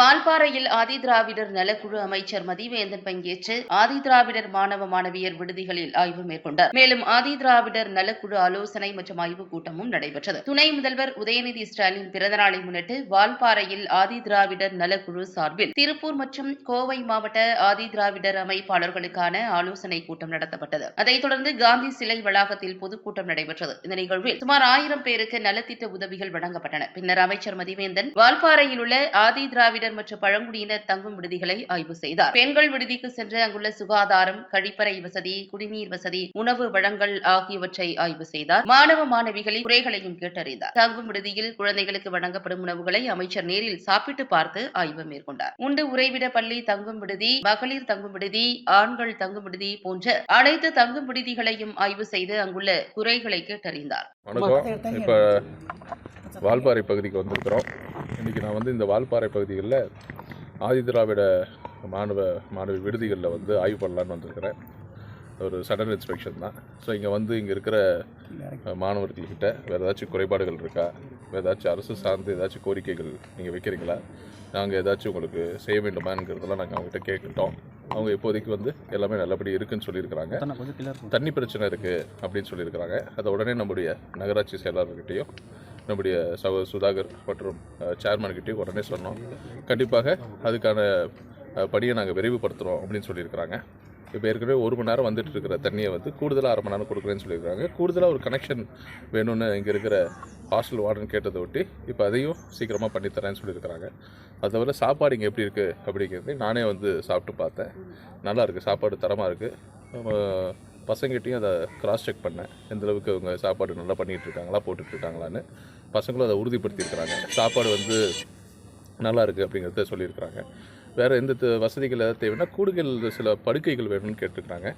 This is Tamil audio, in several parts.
வால்பாறையில் ஆதிதிராவிடர் நலக்குழு அமைச்சர் மதிவேந்தன் பங்கேற்று ஆதிதிராவிடர் மாணவ மாணவியர் விடுதிகளில் ஆய்வு மேற்கொண்டார். மேலும் ஆதிதிராவிடர் நலக்குழு ஆலோசனை மற்றும் ஆய்வுக் கூட்டமும் நடைபெற்றது. துணை முதல்வர் உதயநிதி ஸ்டாலின் பிறந்தநாளை முன்னிட்டு வால்பாறையில் ஆதிதிராவிடர் நலக்குழு சார்பில் திருப்பூர் மற்றும் கோவை மாவட்ட ஆதிதிராவிடர் அமைப்பாளர்களுக்கான ஆலோசனை கூட்டம் நடத்தப்பட்டது. அதைத் தொடர்ந்து காந்தி சிலை வளாகத்தில் பொதுக்கூட்டம் நடைபெற்றது. இந்த நிகழ்வில் சுமார் ஆயிரம் பேருக்கு நலத்திட்ட உதவிகள் வழங்கப்பட்டன. பின்னர் அமைச்சர் மதிவேந்தன் வால்பாறையில் உள்ள ஆதிதிராவிடர் திராவிடர் மற்றும் பழங்குடியினர் தங்கும் விடுதிகளை ஆய்வு செய்தார். பெண்கள் விடுதிக்கு சென்று அங்குள்ள சுகாதாரம் கழிப்பறை வசதி குடிநீர் வசதி உணவு வழங்கல் ஆகியவற்றை ஆய்வு செய்தார். மாணவ மாணவிகளின் குறைகளையும் கேட்டறிந்தார். தங்கும் விடுதியில் குழந்தைகளுக்கு வழங்கப்படும் உணவுகளை அமைச்சர் நேரில் சாப்பிட்டு பார்த்து ஆய்வு மேற்கொண்டார். உண்டு உறைவிட பள்ளி தங்கும் விடுதி மகளிர் தங்கும் விடுதி ஆண்கள் தங்கும் விடுதி போன்ற அனைத்து தங்கும் விடுதிகளையும் ஆய்வு செய்து அங்குள்ள குறைகளை கேட்டறிந்தார். வால்பாறை பகுதிக்கு வந்திருக்கிறோம். இன்றைக்கி நான் வந்து இந்த வால்பாறை பகுதிகளில் ஆதிதிராவிட மாணவ மாணவி விடுதிகளில் வந்து ஆய்வு பண்ணலான்னு வந்திருக்கிறேன். ஒரு சடன் இன்ஸ்பெக்ஷன் தான். ஸோ இங்கே வந்து இங்கே இருக்கிற மாணவர்கள்கிட்ட வேறு ஏதாச்சும் குறைபாடுகள் இருக்கா? வேறு ஏதாச்சும் அரசு சார்ந்து ஏதாச்சும் கோரிக்கைகள் நீங்கள் வைக்கிறீங்களா? நாங்கள் ஏதாச்சும் உங்களுக்கு செய்ய வேண்டுமாங்கிறதெல்லாம் நாங்கள் அவங்ககிட்ட கேட்டுட்டோம் அவங்க இப்போதைக்கு வந்து எல்லாமே நல்லபடி இருக்குன்னு சொல்லியிருக்கிறாங்க. தண்ணி பிரச்சனை இருக்குது அப்படின்னு சொல்லியிருக்கிறாங்க. அதை உடனே நம்முடைய நகராட்சி செயலாளர்கிட்டையும் நம்முடைய சவ சுதாகர் மற்றும் சேர்மன்கிட்டையும் உடனே சொன்னோம் கண்டிப்பாக அதுக்கான படியை நாங்கள் விரைவுபடுத்துகிறோம் அப்படின்னு சொல்லியிருக்கிறாங்க. இப்போ ஏற்கனவே ஒரு மணி நேரம் வந்துட்டு இருக்கிற தண்ணியை வந்து கூடுதலாக அரை மணி நேரம் கொடுக்குறேன்னு சொல்லியிருக்காங்க. கூடுதலாக ஒரு கனெக்ஷன் வேணும்னு இங்கே இருக்கிற ஹாஸ்டல் வார்டன் கேட்டதை ஒட்டி இப்போ அதையும் சீக்கிரமாக பண்ணித்தரேன்னு சொல்லியிருக்கிறாங்க. அது தவிர சாப்பாடு இங்கே எப்படி இருக்குது அப்படிங்கிறது நானே வந்து சாப்பிட்டு பார்த்தேன். நல்லா இருக்குது சாப்பாடு தரமாக இருக்குது பசங்கிட்டையும் அதை கிராஸ் செக் பண்ணேன். எந்தளவுக்கு அவங்க சாப்பாடு நல்லா பண்ணிகிட்டு இருக்காங்களா பசங்களும் அதை உறுதிப்படுத்தியிருக்கிறாங்க. சாப்பாடு வந்து நல்லா இருக்குது அப்படிங்கிறத சொல்லியிருக்கிறாங்க. வேறு எந்த வசதிகள் ஏதாவது தேவைன்னா கூடுதல் சில படுக்கைகள் வேணும்னு கேட்டுருக்காங்க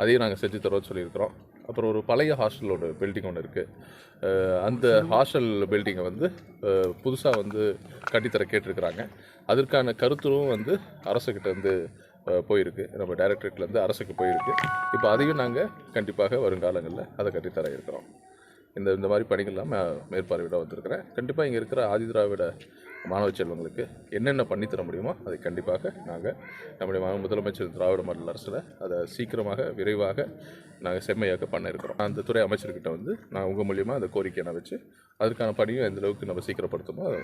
அதையும் நாங்கள் செஞ்சு தரோம்னு சொல்லியிருக்கிறோம். அப்புறம் ஒரு பழைய ஹாஸ்டலோட பில்டிங் ஒன்று இருக்குது அந்த ஹாஸ்டல் பில்டிங்கை வந்து புதுசாக வந்து கட்டித்தர கேட்டிருக்கிறாங்க. அதற்கான கருத்துரும் வந்து அரசுக்கிட்ட வந்து போயிருக்கு. நம்ம டைரக்டரேட்லேருந்து அரசுக்கு போயிருக்கு. இப்போ அதையும் நாங்கள் கண்டிப்பாக வருங்காலங்களில் அதை கட்டித்தர இருக்கிறோம். இந்த இந்த மாதிரி பணிகள்லாம் மேற்பார்வையிட வந்திருக்கிறேன். கண்டிப்பாக இங்கே இருக்கிற ஆதிதிராவிட மாணவ செல்வங்களுக்கு என்னென்ன பண்ணித்தர முடியுமோ அதை கண்டிப்பாக நாங்கள் நம்முடைய மா- முதலமைச்சர் திராவிட மாடல் அரசில் அதை சீக்கிரமாக விரைவாக நாங்கள் செம்மையாக பண்ண இருக்கிறோம். அந்த துறை அமைச்சர்கிட்ட வந்து நான் உங்கள் மூலியமாக அந்த கோரிக்கையை நான் வச்சு அதற்கான பணியும் எந்தளவுக்கு நம்ம சீக்கிரப்படுத்துமோ அதை